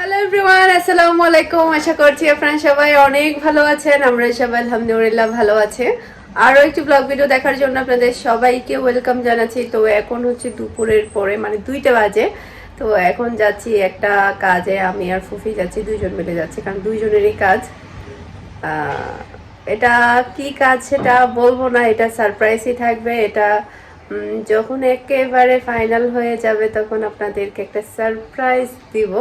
Hello everyone আসসালামু আলাইকুম আশা করছি আপনারা সবাই অনেক ভালো আছেন। আমরা সবাই, আলহামদুলিল্লাহ, ভালো আছে। আরও একটি ব্লগ ভিডিও দেখার জন্য আপনাদের সবাইকে ওয়েলকাম জানাচ্ছি। তো এখন হচ্ছে দুপুরের পরে মানে দুইটা বাজে। তো এখন যাচ্ছি একটা কাজে। আমি আর ফুফি যাচ্ছি, দুইজন মিলে যাচ্ছি, কারণ দুইজনেরই কাজ। এটা কি কাজ সেটা বলব না। এটা সারপ্রাইজই থাকবে। এটা যখন একেবারে ফাইনাল হয়ে যাবে, তখন আপনাদেরকে একটা সারপ্রাইজ দিব।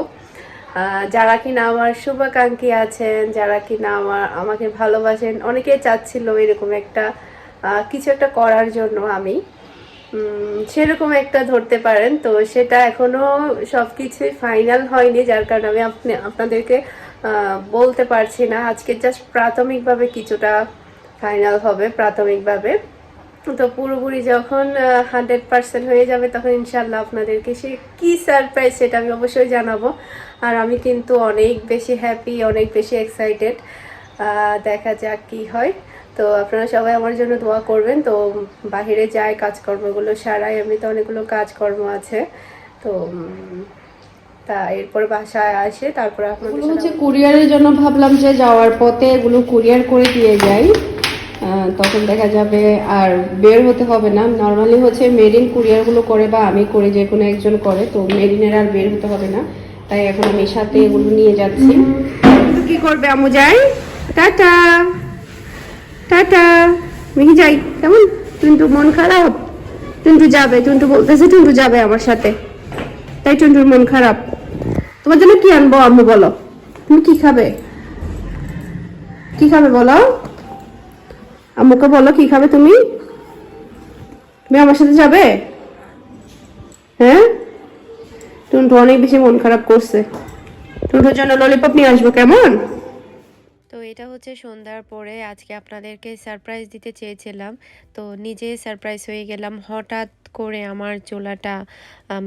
যারা কিনা আমার শুভাকাঙ্ক্ষী আছেন, যারা কিনা আমার, আমাকে ভালোবাসেন, অনেকে চাচ্ছিল এরকম একটা কিছু একটা করার জন্য আমি। সেরকম একটা ধরতে পারেন, তো সেটা এখনও সবকিছুই ফাইনাল হয়নি, যার কারণে আমি আপনি, আপনাদেরকে বলতে পারছি না। আজকে জাস্ট প্রাথমিকভাবে কিছুটা ফাইনাল হবে, প্রাথমিকভাবে। তো পুরোপুরি যখন হান্ড্রেড পার্সেন্ট হয়ে যাবে, তখন ইনশাল্লাহ আপনাদেরকে সে কী সারপ্রাইজ সেটা আমি অবশ্যই জানাব। আর আমি কিন্তু অনেক বেশি হ্যাপি অনেক বেশি এক্সাইটেড দেখা যাক কি হয়। তো আপনারা সবাই আমার জন্য দোয়া করবেন। তো বাহিরে যাই কাজকর্মগুলো সারাই এমনিতে অনেকগুলো কাজকর্ম আছে। তো তা এরপর বাসায় আসে তারপর আপনাদের হচ্ছে কুরিয়ারের জন্য ভাবলাম যে যাওয়ার পথে এগুলো কুরিয়ার করে দিয়ে যাই। তখন দেখা যাবে আর বের হতে হবে না। নর্মালি হচ্ছে মেরিন কুরিয়ারগুলো করে বা আমি করি যে কোনো একজন করে তো মেরিনের আর বের হতে হবে না। তাই এখন আমি সাথে এগুলো নিয়ে যাচ্ছি। কি করবে আমু যাই? টাটা। টাটা। মিহি যাই। কেমন? টুন্টু, মন খারাপ? টুন্টু যাবে, টুন্টু বলতেছে টুন্টু যাবে আমার সাথে। তাই টুন্টুর মন খারাপ। তোমার জন্য কি আনব আম্মু বলো। তুমি কি খাবে? কি খাবে বলো? আম্মুকে বলো কি খাবে তুমি? তুমি আমার সাথে যাবে? হ্যাঁ? টুন্টু অনেক বেশি মন খারাপ করছে। টুন্টুর জন্য ললিপপ নিয়ে আসব, কেমন? তো এটা হচ্ছে সন্ধ্যার পরে, আজকে আপনাদেরকে সারপ্রাইজ দিতে চেয়েছিলাম। তো নিজে সারপ্রাইজ হয়ে গেলাম, হঠাৎ করে আমার চুলাটা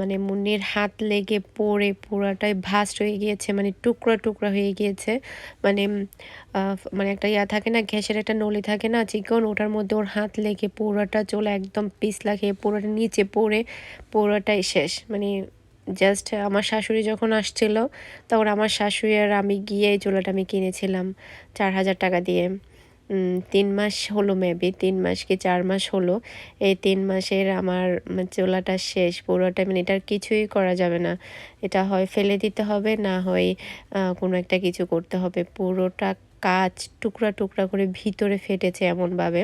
মানে মুন্নির হাত লেগে পড়ে, পুরাটাই ভাস্ট হয়ে গিয়েছে মানে টুকরা টুকরা হয়ে গিয়েছে। মানে মানে একটা ইয়া থাকে না গ্যাসের একটা নলি থাকে না, চিকন, ওটার মধ্যে ওর হাত লেগে পুরোটা চোলা একদম পিছলা খেয়ে পুরোটা নিচে পড়ে, পুরোটাই শেষ। মানে জাস্ট আমার শাশুড়ি যখন আসছিল, তখন আমার শাশুড়ি আর আমি গিয়ে এই চুলাটা আমি কিনেছিলাম চার হাজার টাকা দিয়ে। তিন মাস হলো মেবি তিন মাস কি চার মাস হলো। এই তিন মাসের আমার চুলাটা শেষ, পুরোটা মানে এটার কিছুই করা যাবে না। এটা হয় ফেলে দিতে হবে, না হয় কোনো একটা কিছু করতে হবে। পুরোটা কাজ টুকরা টুকরা করে ভিতরে ফেটেছে এমনভাবে।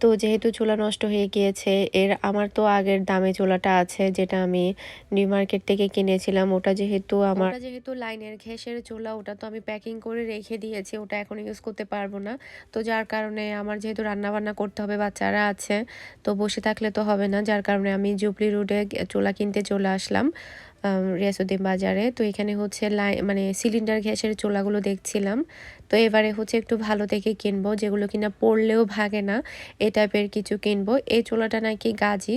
তো যেহেতু চুলা নষ্ট হয়ে গিয়েছে, এর আমার তো আগের দামে চুলাটা আছে যেটা আমি নিউ মার্কেট থেকে কিনেছিলাম। ওটা যেহেতু আমার যেহেতু লাইনের ঘেঁষের চুলা, ওটা তো আমি প্যাকিং করে রেখে দিয়েছি, ওটা এখন ইউজ করতে পারব না। তো যার কারণে আমার যেহেতু রান্না বান্না করতে হবে, বাচ্চারা আছে, তো বসে থাকলে তো হবে না। যার কারণে আমি জুবলি রোডে চুলা কিনতে চলে আসলাম রিয়াসুদ্দিন বাজারে। তো এখানে হচ্ছে লাই মানে সিলিন্ডার গ্যাসের চোলাগুলো দেখছিলাম। তো এবারে হচ্ছে একটু ভালো থেকে কিনবো, যেগুলো কিনা পড়লেও ভাগে না, এ টাইপের কিছু কিনবো। এই চোলাটা নাকি গাজি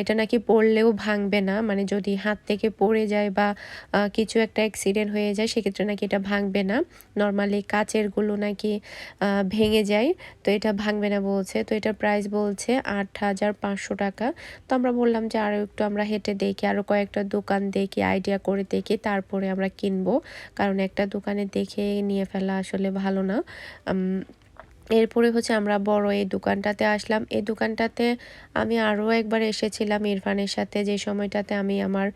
এটা নাকি পড়লেও ভাঙবে না মানে যদি হাত থেকে পড়ে যায় বা কিছু একটা অ্যাক্সিডেন্ট হয়ে যায়, সেক্ষেত্রে নাকি এটা ভাঙবে না। নর্মালি কাচেরগুলো নাকি ভেঙে যায়, তো এটা ভাঙবে না বলছে। তো এটার প্রাইস বলছে আট হাজার পাঁচশো টাকা। তো আমরা বললাম যে আরও একটু আমরা হেঁটে দেখি আরও কয়েকটা দোকান দেখি আইডিয়া করে দেখি, তারপরে আমরা কিনবো। কারণ একটা দোকানে দেখে নিয়ে ফেলা আসলে ভালো না। এরপরে হচ্ছে আমরা বড় এই দোকানটাতে আসলাম। এই দোকানটাতে আমি আরও একবার এসেছিলাম ইরফানের সাথে যে সময়টাতে আমি আমার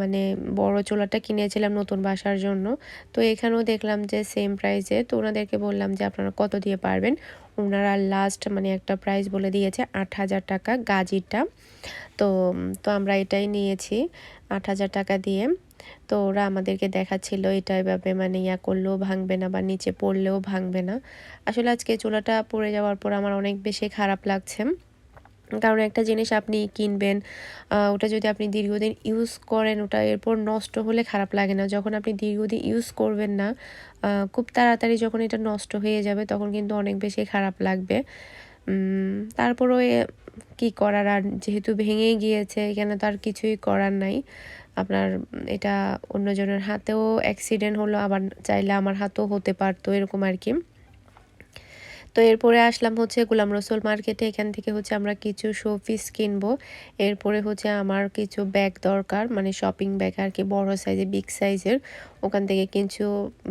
মানে বড় চোলাটা কিনেছিলাম নতুন বাসার জন্য। তো এখানেও দেখলাম যে সেম প্রাইসে তো ওনাদেরকে বললাম যে, আপনারা কত দিয়ে পারবেন? ওনারা লাস্ট মানে একটা প্রাইস বলে দিয়েছে, আট হাজার টাকা গাজিটা তো তো আমরা এটাই নিয়েছি আট হাজার টাকা দিয়ে। তো ওরা আমাদেরকে দেখাচ্ছিল, এটা এভাবে মানে ইয়া করলেও ভাঙবে না বা নিচে পড়লেও ভাঙবে না। আসলে আজকে চুলাটা পড়ে যাওয়ার পর আমার অনেক বেশি খারাপ লাগছে। কারণ একটা জিনিস আপনি কিনবেন ওটা যদি আপনি দীর্ঘদিন ইউজ করেন, ওটা এরপর নষ্ট হলে খারাপ লাগে না। যখন আপনি দীর্ঘদিন ইউজ করবেন না খুব তাড়াতাড়ি যখন এটা নষ্ট হয়ে যাবে, তখন কিন্তু অনেক বেশি খারাপ লাগবে। তারপরও কি করার? আর যেহেতু ভেঙেই গিয়েছে, এখানে তো আর কিছুই করার নাই। আপনার এটা অন্যজনের হাতেও অ্যাক্সিডেন্ট হলো, আবার চাইলে আমার হাতেও হতে পারতো, এরকম আর কি। তো এরপরে আসলাম হচ্ছে গোলাম রসুল মার্কেটে। এখান থেকে হচ্ছে আমরা কিছু শো পিস কিনবো। এরপরে হচ্ছে আমার কিছু ব্যাগ দরকার মানে শপিং ব্যাগ আর কি, বড় সাইজের বিগ সাইজের ওখান থেকে কিছু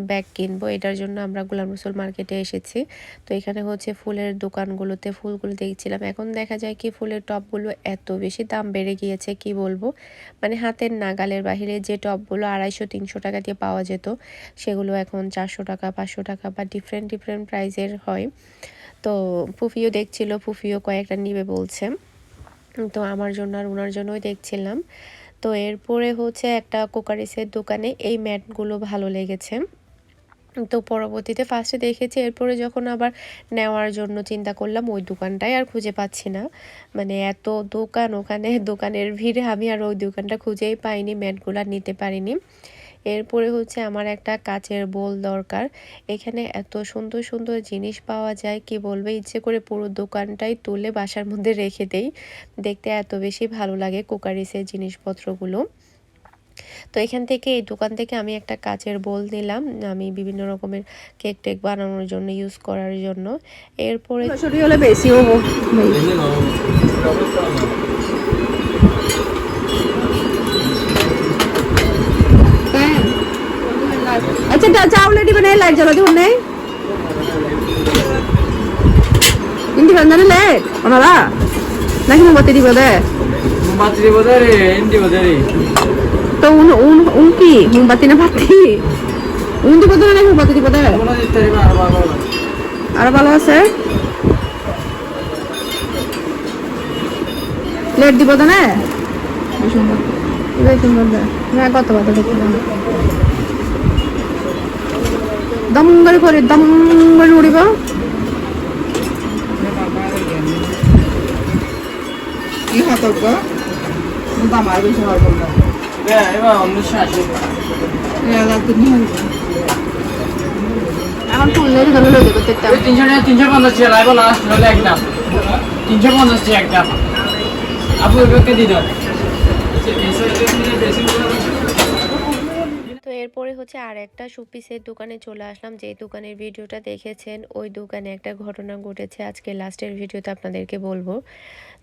ব্যাগ কিনবো। এটার জন্য আমরা গোলাম রসুল মার্কেটে এসেছি। তো এখানে হচ্ছে ফুলের দোকানগুলোতে ফুলগুলো দেখছিলাম। এখন দেখা যায় কি ফুলের টপগুলো এত বেশি দাম বেড়ে গিয়েছে, কি বলব? মানে হাতের নাগালের বাহিরে যে টপগুলো আড়াইশো, তিনশো টাকা দিয়ে পাওয়া যেত, সেগুলো এখন চারশো টাকা, পাঁচশো টাকা বা ডিফারেন্ট ডিফারেন্ট প্রাইজের হয়। তো ফুফিও দেখছিল, ফুফিও কয়েকটা নিবে বলছে। তো আমার জন্য আর ওনার জন্যই দেখছিলাম। তো এরপরে হচ্ছে একটা কোকারিসের দোকানে এই ম্যাটগুলো ভালো লেগেছে। তো পরবর্তীতে ফার্স্টে দেখেছি, এরপরে যখন আবার নেওয়ার জন্য চিন্তা করলাম, ওই দোকানটাই আর খুঁজে পাচ্ছি না। মানে এত দোকান, ওখানে দোকানের ভিড়ে আমি আর ওই দোকানটা খুঁজেই পাইনি, ম্যাটগুলো নিতে পারিনি। এরপরে হচ্ছে আমার একটা কাচের বোল দরকার। এখানে এত সুন্দর সুন্দর জিনিস পাওয়া যায় কি বলবে? ইচ্ছে করে পুরো দোকানটাই তুলে বাসার মধ্যে রেখে দেই। দেখতে এত বেশি ভালো লাগে কুকারিসের জিনিসপত্রগুলো। তো এখান থেকে এই দোকান থেকে আমি একটা কাচের বোল নিলাম। আমি বিভিন্ন রকমের কেক টেক বানানোর জন্য ইউজ করার জন্য। এরপরে সরাসরি হলে বেশি হবো আচ্ছা চা অলরেডি মানে লাইট জ্বালা দিব নেই ఇంటి వందనలే కొనాలా నాకు నువ్వు బతి దిగదే Mombati bodare, indi bodare. তো উন উন উন কি মোমবাতি না বাতি উন দিব না নাকি মোমবাতি দিব দে Kono dittari ma arba kono. আর ভালো আছে প্লেট দিব তো না এই সুন্দর এই সুন্দর দে হ্যাঁ কত কত দেখলাম সতর্ক আমার বেশি হওয়ার বলব Ya, eba onnu shashi. এখন তুললে ধরে লইতে করতে এই তিনশো টাকা তিনশো পঞ্চাশ টাকা লাগবে লাস্ট হলে এক তিনশো পঞ্চাশ টাকা এক আপু এগুলোকে দিয়ে দাও হচ্ছে আর একটা সুপিসের দোকানে চলে আসলাম। যে দোকানের ভিডিওটা দেখেছেন, ওই দোকানে একটা ঘটনা ঘটেছে। আজকে লাস্টের ভিডিওতে আপনাদেরকে বলব।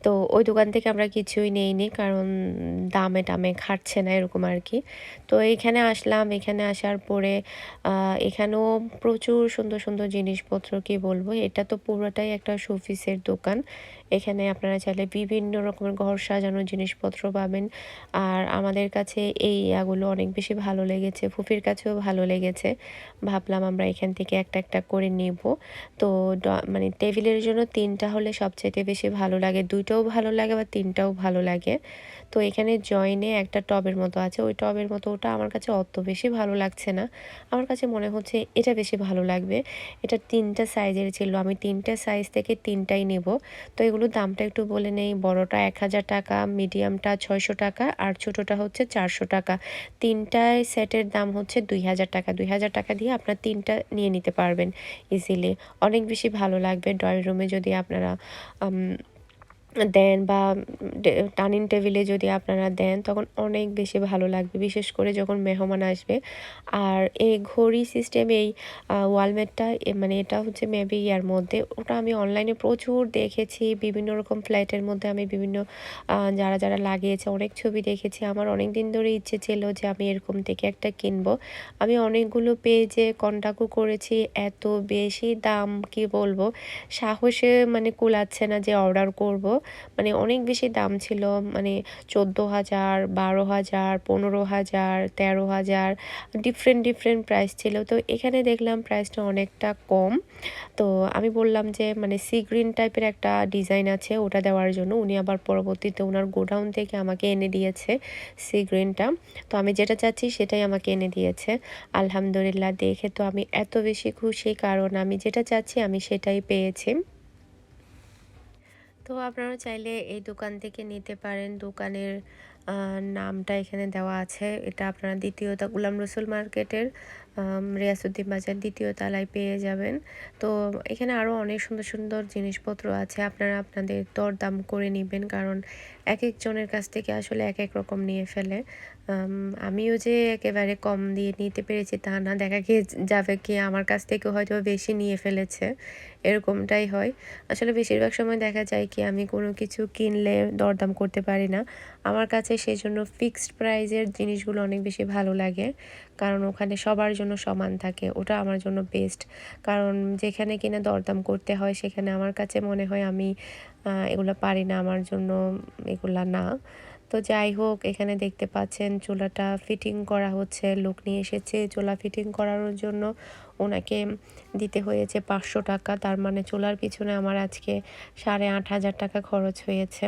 তো ওই দোকান থেকে আমরা কিছুই নেইনি, কারণ দামে টামে খাটছে না, এরকম আর কি। তো এইখানে আসলাম। এখানে আসার পরে এখানেও প্রচুর সুন্দর সুন্দর জিনিসপত্র কি বলব? এটা তো পুরোটাই একটা শোপিসের দোকান। এখানে আপনারা চাইলে বিভিন্ন রকমের ঘর সাজানোর জিনিসপত্র পাবেন। আর আমাদের কাছে এই ইয়াগুলো অনেক বেশি ভালো লেগেছে। ফুফির কাছেও ভালো লেগেছে। ভাবলাম আমরা এখান থেকে একটা একটা করে নিব। তো মানে টেবিলের জন্য তিনটা হলে সবচাইতে বেশি ভালো লাগে। দুইটাও ভালো লাগে বা তিনটাও ভালো লাগে। তো এখানে জয়েনে একটা টবের মতো আছে। ওই টবের মতো ওটা আমার কাছে অত বেশি ভালো লাগছে না। আমার কাছে মনে হচ্ছে এটা বেশি ভালো লাগবে। এটা তিনটা সাইজের ছিল। আমি তিনটা সাইজ থেকে তিনটাই নেব। তো এগুলোর দামটা একটু বলে নেই। বড়টা এক হাজার টাকা মিডিয়ামটা ছয়শো টাকা, আর ছোটোটা হচ্ছে চারশো টাকা। তিনটায় সেটের দাম হচ্ছে দুই হাজার টাকা। দুই হাজার টাকা দিয়ে আপনার তিনটা নিয়ে নিতে পারবেন ইজিলি অনেক বেশি ভালো লাগবে। ড্রয়িং রুমে যদি আপনারা দেন বা ডাইনিং টেবিলে যদি আপনারা দেন, তখন অনেক বেশি ভালো লাগবে। বিশেষ করে যখন মেহমান আসবে। আর এই ঘড়ি সিস্টেম এই ওয়ালমেটটা মানে এটা হচ্ছে মেবি ইয়ার মধ্যে। ওটা আমি অনলাইনে প্রচুর দেখেছি। বিভিন্ন রকম ফ্ল্যাটের মধ্যে আমি বিভিন্ন যারা যারা লাগিয়েছে, অনেক ছবি দেখেছি। আমার অনেক দিন ধরে ইচ্ছে ছিল যে আমি এরকম থেকে একটা কিনবো। আমি অনেকগুলো পেজে কন্ট্যাক্টও করেছি। এত বেশি দাম, কি বলব? সাহসে মানে কুলাচ্ছে না যে অর্ডার করব। মানে অনেক বেশি দাম ছিল মানে চোদ্দ হাজার, বারো হাজার, পনেরো হাজার, তেরো হাজার ডিফারেন্ট ডিফারেন্ট প্রাইস ছিল। তো এখানে দেখলাম প্রাইসটা অনেকটা কম। তো আমি বললাম যে মানে সি গ্রিন টাইপের একটা ডিজাইন আছে, ওটা দেওয়ার জন্য। উনি আবার পরবর্তীতে ওনার গোডাউন থেকে আমাকে এনে দিয়েছে সি গ্রিনটা তো আমি যেটা চাচ্ছি সেটাই আমাকে এনে দিয়েছে। আলহামদুলিল্লাহ, দেখে তো আমি এত বেশি খুশি, কারণ আমি যেটা চাচ্ছি আমি সেটাই পেয়েছি। তো আপনারা চাইলে এই দোকান থেকে নিতে পারেন। দোকানের নামটা এখানে দেওয়া আছে। এটা আপনারা দ্বিতীয়তা গুলাম রসুল মার্কেটের রিয়াসুদ্দিন বাজার দ্বিতীয় তালায় পেয়ে যাবেন। তো এখানে আরও অনেক সুন্দর সুন্দর জিনিসপত্র আছে। আপনারা আপনাদের দরদাম করে নেবেন, কারণ এক একজনের কাছ থেকে আসলে এক এক রকম নিয়ে ফেলে। আমিও যে একেবারে কম দিয়ে নিতে পেরেছি তা না, দেখা গিয়ে যাবে কি আমার কাছ থেকে হয়তো বেশি নিয়ে ফেলেছে, এরকমটাই হয়। আসলে বেশিরভাগ সময় দেখা যায় কি আমি কোনো কিছু কিনলে দরদাম করতে পারি না। আমার কাছে সেই জন্য ফিক্সড প্রাইজের জিনিসগুলো অনেক বেশি ভালো লাগে, কারণ ওখানে সবার জন্য সমান থাকে, ওটা আমার জন্য বেস্ট কারণ যেখানে কিনা দরদাম করতে হয়, সেখানে আমার কাছে মনে হয় আমি এগুলো পারি না, আমার জন্য এগুলা না। তো যাই হোক, এখানে দেখতে পাচ্ছেন চুলাটা ফিটিং করা হচ্ছে। লোক নিয়ে এসেছে চুলা ফিটিং করানোর জন্য। ওনাকে দিতে হয়েছে পাঁচশো টাকা। তার মানে চুলার পিছনে আমার আজকে সাড়ে আট হাজার টাকা খরচ হয়েছে।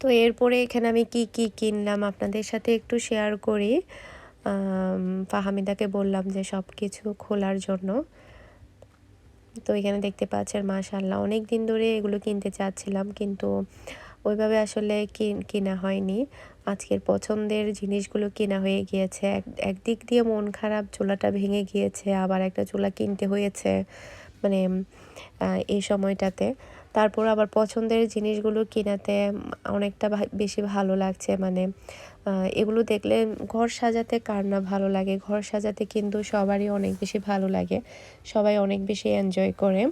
তো এরপরে এখানে আমি কি কি কিনলাম আপনাদের সাথে একটু শেয়ার করি। ফাহামিদাকে বললাম যে সব কিছু খোলার জন্য। তো এখানে দেখতে পাচ্ছেন মাশাল্লাহ অনেক দিন ধরে এগুলো কিনতে চাচ্ছিলাম, কিন্তু ওইভাবে আসলে কিন- হয়নি। আজকের পছন্দের জিনিসগুলো কেনা হয়ে গিয়েছে। এক, একদিক দিয়ে মন খারাপ, চুলাটা ভেঙে গিয়েছে, আবার একটা চুলা কিনতে হয়েছে মানে এই সময়টাতে। তারপর আবার পছন্দের জিনিসগুলো কিনাতে অনেকটা বেশি ভালো লাগছে মানে এগুলো দেখলে ঘর সাজাতে কার না ভালো লাগে? ঘর সাজাতে কিন্তু সবারই অনেক বেশি ভালো লাগে। সবাই অনেক বেশি এনজয় করে।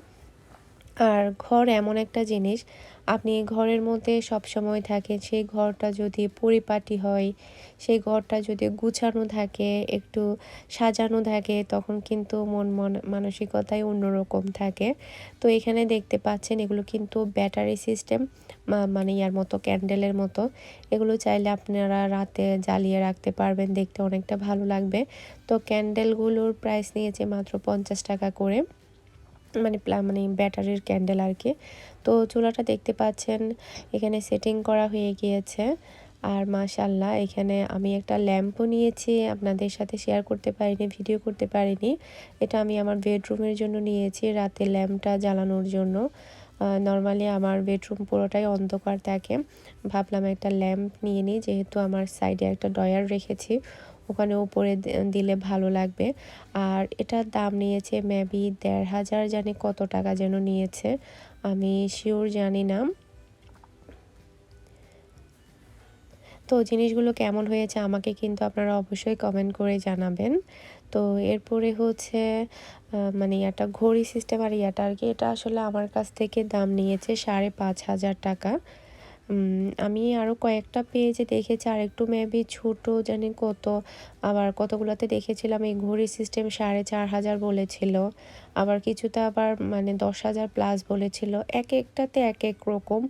আর ঘর এমন একটা জিনিস আপনি ঘরের মধ্যে সব সময় থাকেন, সেই ঘরটা যদি পরিপাটি হয়, সেই ঘরটা যদি গুছানো থাকে, একটু সাজানো থাকে, তখন কিন্তু মন মন মানসিকতাই অন্যরকম থাকে। তো এখানে দেখতে পাচ্ছেন এগুলো কিন্তু ব্যাটারি সিস্টেম মানে ইয়ার মতো ক্যান্ডেলের মতো। এগুলো চাইলে আপনারা রাতে জ্বালিয়ে রাখতে পারবেন, দেখতে অনেকটা ভালো লাগবে। তো ক্যান্ডেলগুলোর প্রাইস নিয়েছে মাত্র পঞ্চাশ টাকা করে। মানে মানে ব্যাটারির ক্যান্ডেল আর কি। তো চুলাটা দেখতে পাচ্ছেন, এখানে সেটিং করা হয়ে গিয়েছে। আর মাশাল্লাহ এখানে আমি একটা ল্যাম্পও নিয়েছি, আপনাদের সাথে শেয়ার করতে পারিনি ভিডিও করতে পারিনি। এটা আমি আমার বেডরুমের জন্য নিয়েছি, রাতে ল্যাম্পটা জ্বালানোর জন্য। নর্মালি আমার বেডরুম পুরোটাই অন্ধকার থাকে। ভাবলাম একটা ল্যাম্প নিয়ে নিই, যেহেতু আমার সাইডে একটা ডয়ার রেখেছি। ওখানে উপরে দিলে ভালো লাগবে। আর এটার দাম নিয়েছে মেবি দেড় হাজার, জানি কত টাকা যেন নিয়েছে। আমি শিওর জানি না। তো জিনিসগুলো কেমন হয়েছে আমাকে কিন্তু আপনারা অবশ্যই কমেন্ট করে জানাবেন। তো এরপরে হচ্ছে মানে একটা ঘড়ি সিস্টেম আর ইয়াটা আর কি, এটা আসলে আমার কাছ থেকে দাম নিয়েছে সাড়ে পাঁচ হাজার টাকা। আমি আরও কয়েকটা পেজে দেখেছি, আর একটু মেবি ছোটো, জানি কত। আবার কতগুলোতে দেখেছিলাম, এই ঘড়ি সিস্টেম সাড়ে চার হাজার বলেছিল। আবার কিছুতে আবার মানে দশ হাজার প্লাস বলেছিল। এক একটাতে এক এক রকম।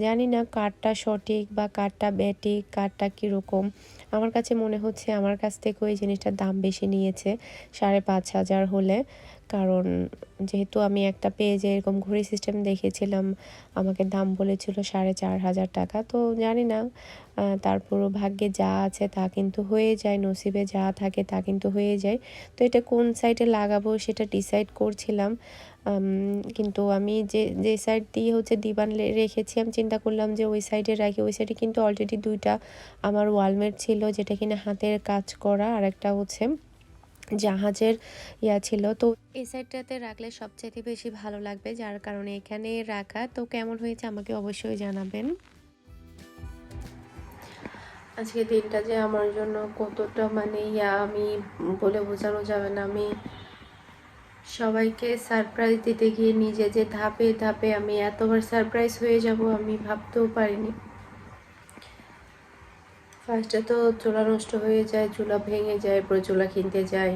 জানি না কারটা সঠিক বা কারটা ব্যাটিক কারটা কীরকম। আমার কাছে মনে হচ্ছে, আমার কাছ থেকে ওই জিনিসটার দাম বেশি নিয়েছে, সাড়ে পাঁচ হাজার হলে। কারণ যেহেতু আমি একটা পেজে এরকম ঘড়ি সিস্টেম দেখেছিলাম, আমাকে দাম বলেছিল সাড়ে চার হাজার টাকা, তো জানি না তারপরও ভাগ্যে যা আছে তা কিন্তু হয়ে যায়, নসিবে যা থাকে তা কিন্তু হয়ে যায়। তো এটা কোন সাইডে লাগাবো সেটা ডিসাইড করছিলাম কিন্তু আমি যে যে সাইড দিয়ে হচ্ছে দিবান রেখেছি, আমি চিন্তা করলাম যে ওই সাইডে রাখি, ওই সাইডে কিন্তু অলরেডি দুইটা আমার ওয়ালমেট ছিল, যেটা কিনা হাতের কাজ করা, আর একটা হচ্ছে জাহাজের ইয়া ছিল। তো এই সাইডটাতে রাখলে সবচেয়ে বেশি ভালো লাগবে, যার কারণে এখানে রাখা। তো কেমন হয়েছে আমাকে অবশ্যই জানাবেন। আজকে দিনটা যে আমার জন্য কতটা মানে ইয়া, আমি বলে বোঝানো যাবে না। আমি সবাইকে সারপ্রাইজ দিতে গিয়ে নিজে যে ধাপে ধাপে আমি এতবার সারপ্রাইজ হয়ে যাব, আমি ভাবতেও পারিনি। ফার্স্টে তো চুলা নষ্ট হয়ে যায়, চুলা ভেঙে যায় এরপরে চুলা কিনতে যায়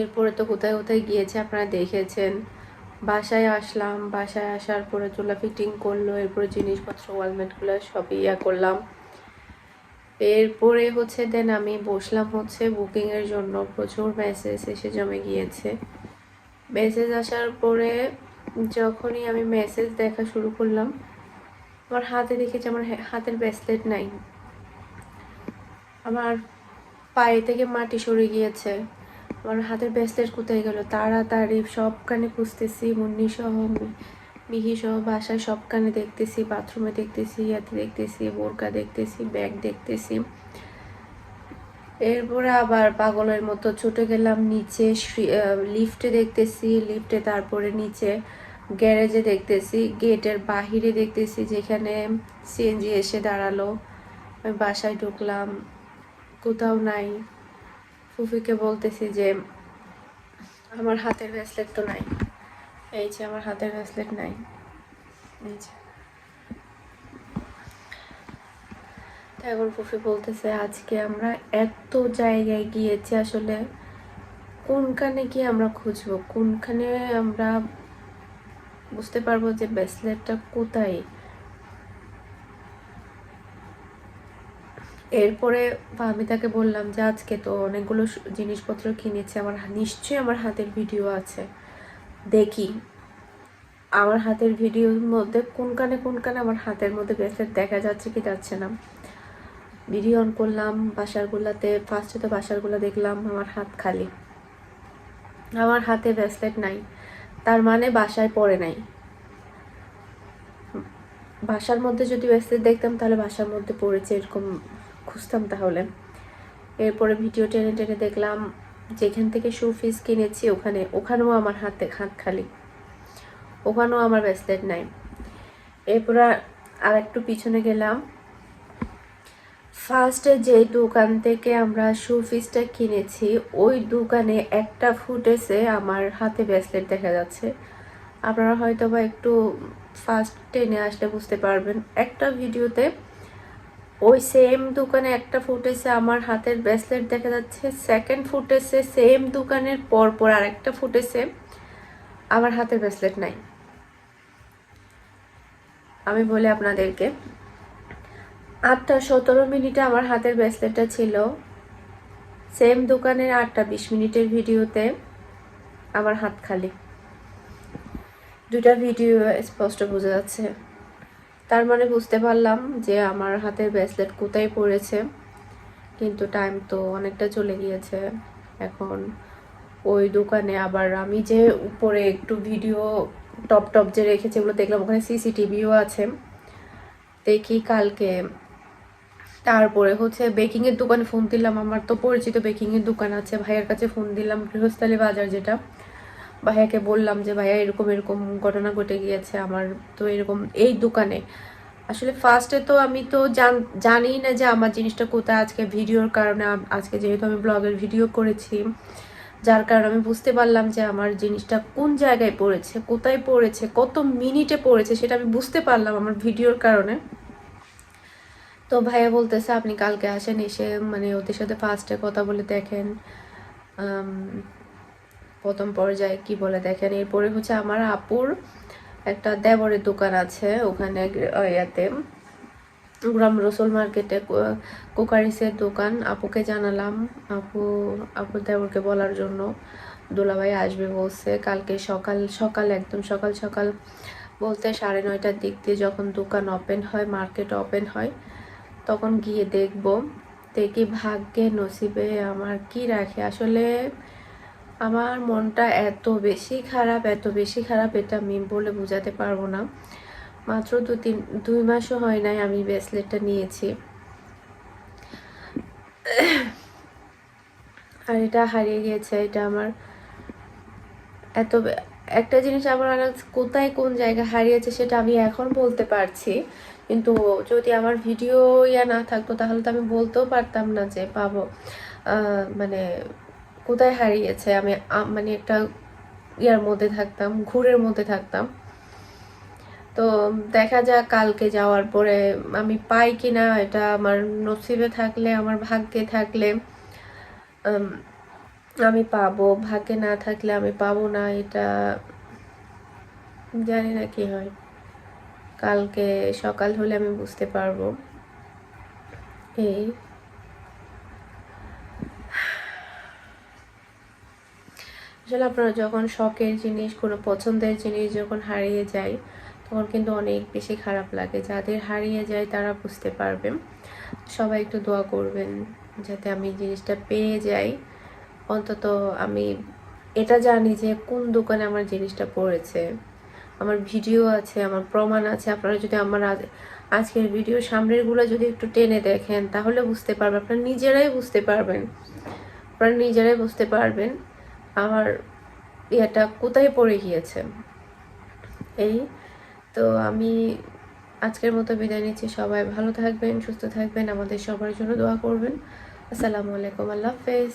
এরপরে তো কোথায় কোথায় গিয়েছে আপনারা দেখেছেন। বাসায় আসলাম, বাসায় আসার পরে চুলা ফিটিং করল, এরপরে জিনিসপত্র, ওয়ালমেটগুলো সবই ইয়া করলাম। এরপরে হচ্ছে দেন আমি বসলাম হচ্ছে বুকিংয়ের জন্য, প্রচুর মেসেজ এসে জমে গিয়েছে। মেসেজ আসার পরে যখনই আমি মেসেজ দেখা শুরু করলাম আমার হাতে দেখেছি আমার হাতের ব্রেসলেট নাই। আমার পায়ে থেকে মাটি সরে গিয়েছে। আমার হাতের ব্রেসলেট কোথায় গেল? তাড়াতাড়ি সব কানে খুঁজতেছি মুন্নি সহ মিহি সহ বাসায় সব কানে দেখতেছি বাথরুমে দেখতেছি, ইয়াতে দেখতেছি, বোরকা দেখতেছি ব্যাগ দেখতেছি। এরপরে আবার পাগলের মতো ছুটে গেলাম নিচে লিফটে দেখতেছি লিফটে তারপরে নিচে গ্যারেজে দেখতেছি, গেটের বাহিরে দেখতেছি যেখানে সিএনজি এসে দাঁড়াল। আমি বাসায় ঢুকলাম, কোথাও নাই। ফুফিকে বলতেছি যে, আমার হাতের ব্রেসলেট তো নাই। এই যে, আমার হাতের ব্রেসলেট নাই। এই যে। এখন ফুফি বলতেছে, আজকে আমরা এত জায়গায় গিয়েছি আসলে, কোনখানে গিয়ে আমরা খুঁজবো? কোনখানে আমরা বুঝতে পারব যে ব্রেসলেটটা কোথায়। এরপরে আমি তাকে বললাম যে আজকে তো অনেকগুলো জিনিসপত্র কিনেছি, আমার নিশ্চয়ই আমার হাতের ভিডিও আছে। দেখি, আমার হাতের ভিডিওর মধ্যে কোন কানে কোন কানে আমার হাতের মধ্যে ব্রেসলেট দেখা যাচ্ছে কি যাচ্ছে না। ভিডিও অন করলাম, বাসারগুলাতে ফার্স্টে তো বাসারগুলো দেখলাম, আমার হাত খালি। আমার হাতে ব্রেসলেট নাই। তার মানে বাসায় পড়ে নাই। বাসার মধ্যে যদি ব্রেসলেট দেখতাম, তাহলে বাসার মধ্যে পড়েছে এরকম খুঁজতাম তাহলে। এরপরে ভিডিও টেনে টেনে দেখলাম, যেখান থেকে শু ফিস কিনেছি, ওখানে, ওখানেও আমার হাতে, হাত খালি। ওখানেও আমার ব্রেসলেট নাই। এরপর আর একটু পিছনে গেলাম। ফার্স্টে যে দোকান থেকে আমরা শু পিসটা কিনেছি, ওই দোকানে একটা ফুটেছে আমার হাতে ব্রেসলেট দেখা যাচ্ছে। আপনারা হয়তো বা একটু ফার্স্ট টেনে আসলে বুঝতে পারবেন। একটা ভিডিওতে ওই সেম দোকানে একটা ফুটেছে আমার হাতের ব্রেসলেট দেখা যাচ্ছে সেকেন্ড ফুটেছে সেম দোকানের পর পর আরেকটা ফুটেছে, আমার হাতের ব্রেসলেট নাই। আমি বলি আপনাদেরকে আটটা, সতেরো মিনিটে আমার হাতের ব্রেসলেটটা ছিল। সেম দোকানের আটটা, বিশ মিনিটের ভিডিওতে আমার হাত খালি। দুটা ভিডিও স্পষ্ট বোঝা যাচ্ছে। তার মানে বুঝতে পারলাম যে আমার হাতের ব্রেসলেট কোথায় পড়েছে, কিন্তু টাইম তো অনেকটা চলে গিয়েছে। এখন ওই দোকানে আবার আমি যে উপরে একটু ভিডিও টপ টপ যে রেখেছে, ওগুলো দেখলাম, ওখানে সিসিটিভিও আছে। দেখি কালকে তারপরে হচ্ছে বেকিং এর দোকানে ফোন দিলাম, আমার তো পরিচিত বেকিং এর দোকান আছে, ভাইয়ের কাছে ফোন দিলাম, গৃহস্থালী বাজার যেটা। ভাইয়াকে বললাম যে, ভাইয়া, এরকম এরকম ঘটনা ঘটে গিয়েছে, আমার তো এরকম এই দোকানে। আসলে ফার্স্টে তো আমি তো জান- না যে আমার জিনিসটা কোথায়, আজকে ভিডিওর কারণে আজকে যেহেতু আমি ব্লগের ভিডিও করেছি, যার কারণে আমি বুঝতে পারলাম যে আমার জিনিসটা কোন জায়গায় পড়েছে, কোথায় পড়েছে, কত মিনিটে পড়েছে, সেটা আমি বুঝতে পারলাম আমার ভিডিওর কারণে। তো ভাইয়া বলতেছে, আপনি কালকে আসেন এসে মানে ওদের সাথে ফার্স্টে কথা বলে দেখেন প্রথম পর্যায়ে কি বলে দেখেন। এরপরে হচ্ছে আমার আপুর একটা দেবরের দোকান আছে ওখানে ইয়াতে। গ্রাম রসুল মার্কেটে কোকারিসের দোকান। আপুকে জানালাম, আপু, আপুর দেবরকে বলার জন্য দুলাভাই আসবে বলছে। কালকে সকাল সকাল একদম সকাল সকাল বলতে সাড়ে নয়টার দিক দিয়ে যখন দোকান ওপেন হয় মার্কেট ওপেন হয় তখন গিয়ে দেখব, দেখি ভাগ্যে নসিবে আমার কি রাখে। আসলে আমার মনটা এত বেশি খারাপ, এত বেশি খারাপ এটা আমি বলে বোঝাতে পারব না। মাত্র দু তিন, দুই মাসও হয় নাই আমি ব্রেসলেটটা নিয়েছি। আর এটা হারিয়ে গিয়েছে, এটা আমার এত একটা জিনিস আমার কোথায় কোন জায়গায় হারিয়েছে সেটা আমি এখন বলতে পারছি। কিন্তু যদি আমার ভিডিও ইয়া না থাকতো, তাহলে তো আমি বলতেও পারতাম না যে পাবো। মানে কোথায় হারিয়েছে? আমি মানে একটা ইয়ার মধ্যে থাকতাম, ঘুরের মধ্যে থাকতাম। তো দেখা যাক, কালকে যাওয়ার পরে আমি পাই কিনা, এটা আমার নসিবে থাকলে, আমার ভাগ্যে থাকলে আমি পাবো। ভাগ্যে না থাকলে আমি পাবো না, এটা জানি না কি হয়। কালকে সকাল হলে আমি বুঝতে পারব। এই। আসলে আপনারা যখন শখের জিনিস, কোনো পছন্দের জিনিস যখন হারিয়ে যায়, তখন কিন্তু অনেক বেশি খারাপ লাগে। যাদের হারিয়ে যায় তারা বুঝতে পারবে। সবাই একটু দোয়া করবেন যাতে আমি জিনিসটা পেয়ে যাই। অন্তত আমি এটা জানি যে কোন দোকানে আমার জিনিসটা পড়েছে। আমার ভিডিও আছে, আমার প্রমাণ আছে, আপনারা যদি আমার আজকের ভিডিও সামনেরগুলো যদি একটু টেনে দেখেন, তাহলে বুঝতে পারবেন আপনারা নিজেরাই বুঝতে পারবেন। আপনারা নিজেরাই বুঝতে পারবেন আমার ইয়েটা কোথায় পড়ে গিয়েছে। এই তো আমি আজকের মতো বিদায় নিচ্ছি, সবাই ভালো থাকবেন, সুস্থ থাকবেন, আমাদের সবার জন্য দোয়া করবেন। আসসালামু আলাইকুম, আল্লাহ হাফেজ।